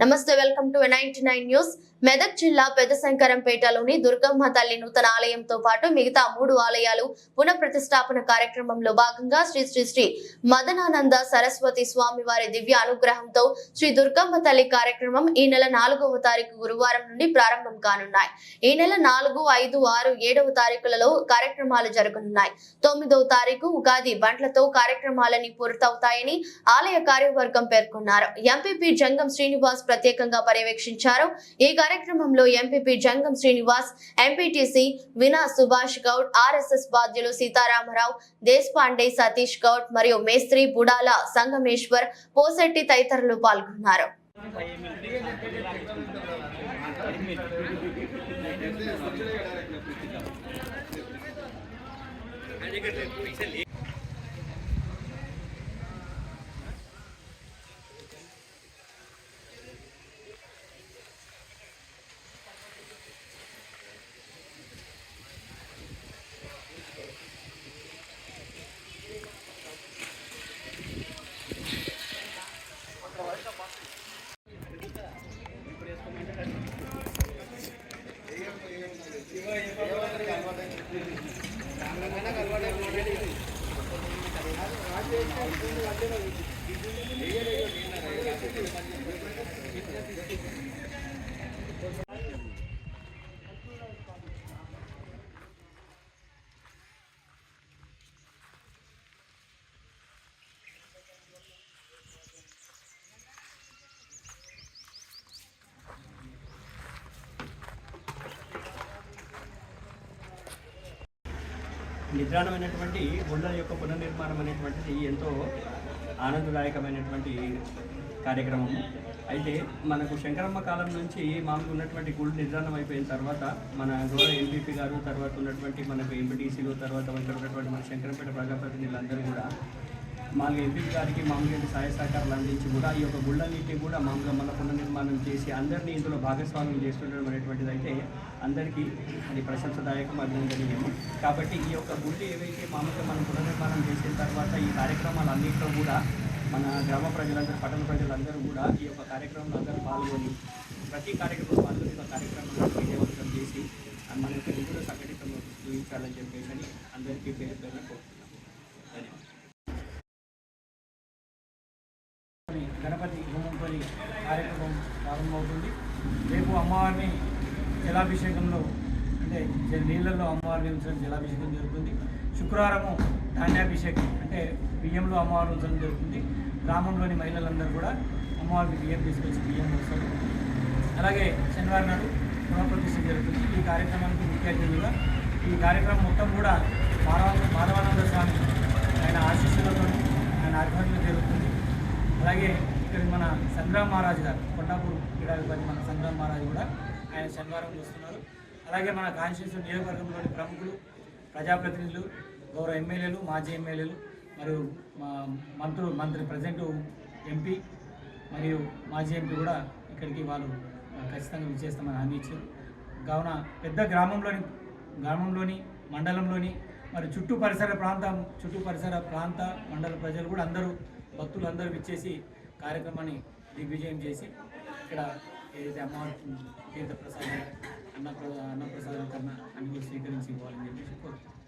నమస్తే welcome to ninety nine news Medak జిల్లా పెద్దశంకరంపేటలోని దుర్గమ్మ తల్లి నూతన ఆలయంతో పాటు మిగతా మూడు ఆలయాలు పునఃప్రతిష్టాపన కార్యక్రమంలో భాగంగా శ్రీ శ్రీ శ్రీ మదనానంద సరస్వతి స్వామి వారి దివ్య అనుగ్రహంతో శ్రీ దుర్గమ్మ తల్లి కార్యక్రమం ఈ నెల నాలుగవ తారీఖు గురువారం నుండి ప్రారంభం కానున్నాయి. ఈ నెల నాలుగు ఐదు ఆరు ఏడవ తారీఖులలో కార్యక్రమాలు జరగనున్నాయి. తొమ్మిదవ తారీఖు ఉగాది బండ్లతో కార్యక్రమాలని పూర్తవుతాయని ఆలయ కార్యవర్గం పేర్కొన్నారు. ఎంపీపీ జంగం శ్రీనివాస్ ప్రత్యేకంగా పర్యవేక్షించారు. ఈ కార్యక్రమంలో ఎంపీపీ జంగం శ్రీనివాస్ ఎంపీటీసీ వినా సుభాష్ గౌడ్ ఆర్ఎస్ఎస్ బాధ్యులు సీతారామరావు దేశపాండే సతీష్ గౌడ్ మరియు మేస్త్రి బుడాల సంగమేశ్వర్ పోసెట్టి తదితరులు పాల్గొన్నారు. Thank you. నిద్రాణమైనటువంటి గుళ్ళ యొక్క పునర్నిర్మాణం అనేటువంటిది ఎంతో ఆనందదాయకమైనటువంటి కార్యక్రమము అయితే మనకు శంకరమ్మ కాలం నుంచి మామూలు ఉన్నటువంటి గుళ్ళు నిర్ధారణం అయిపోయిన తర్వాత మన గౌరవ ఎంపీపీ గారు తర్వాత ఉన్నటువంటి మనకు ఎంపీటీసీలు తర్వాత ఇక్కడ ఉన్నటువంటి మన శంకరంపేట ప్రజాప్రతినిధులందరూ కూడా మామూలుగా ఎంపీ గారికి మామూలుగా సహాయ సహకారాలు అందించి కూడా ఈ యొక్క గుళ్ళన్నింటినీ కూడా మామూలుగా మన పునర్నిర్మాణం చేసి అందరినీ ఇందులో భాగస్వామ్యం చేస్తుండడం అనేటువంటిది అయితే అందరికీ అది ప్రశంసదాయకం అభినందనీయం కాబట్టి ఈ యొక్క గుళ్ళు ఏవైతే మామూలుగా మనం పునర్నిర్మాణం చేసిన తర్వాత ఈ కార్యక్రమాలు అన్నింటిలో కూడా మన గ్రామ ప్రజలందరూ పట్టణ ప్రజలందరూ కూడా ఈ యొక్క కార్యక్రమంలో అందరూ పాల్గొని ప్రతి కార్యక్రమంలో పాల్గొని ఒక విజయవంతం చేసి మన యొక్క నిధులు సంఘటితం చూపించాలని చెప్పేసి అందరికీ పేరు పేరు కోరుతున్నాము. ధన్యవాదాలు. గణపతి హోమంపరి కార్యక్రమం ప్రారంభమవుతుంది. రేపు అమ్మవారిని జలాభిషేకంలో అంటే నీళ్ళల్లో అమ్మవారిని ఉంచడం జలాభిషేకం జరుగుతుంది. శుక్రవారము ధాన్యాభిషేకం అంటే బియ్యంలో అమ్మవారిని ఉంచడం జరుగుతుంది. గ్రామంలోని మహిళలందరూ కూడా అమ్మవారికి బియ్యం తీసుకొచ్చి బియ్యం వస్తారు. అలాగే శనివారం నాడు పునఃప్రతిష్ఠ జరుగుతుంది. ఈ కార్యక్రమానికి ముఖ్య అతిథులుగా ఈ కార్యక్రమం మొత్తం కూడా మానవ మాధవానంద స్వామి ఆయన ఆశీస్సులతో ఆయన ఆధ్వర్యంలో జరుగుతుంది అలాగే ఇక్కడ మన సంగ్రామ్ మహారాజ్ గారు కొండాపూర్ క్రీడాధిపతి మన సంగ్రామ్ మహారాజ్ కూడా ఆయన శనివారం చూస్తున్నారు అలాగే మన కాన్స్టిట్యూషన్ నియోజకవర్గంలోని ప్రముఖులు ప్రజాప్రతినిధులు గౌరవ ఎమ్మెల్యేలు మాజీ ఎమ్మెల్యేలు మరియు మా మంత్రులు మంత్రి ప్రజెంట్ ఎంపీ మరియు మాజీ ఎంపీ కూడా ఇక్కడికి వాళ్ళు ఖచ్చితంగా విచ్చేస్తామని హామీ ఇచ్చారు. కావున పెద్ద గ్రామంలోని గ్రామంలోని మండలంలోని మరి చుట్టూ పరిసర ప్రాంతం చుట్టూ పరిసర ప్రాంత మండల ప్రజలు కూడా అందరూ భక్తులు అందరూ విచ్చేసి కార్యక్రమాన్ని దిగ్విజయం చేసి ఇక్కడ ఏదైతే అమ్మవారి తీర్థ ప్రసాదం అన్న అన్నప్రసాదం కన్నా అన్ని స్వీకరించి ఇవ్వాలని చెప్పేసి కోరుతున్నాను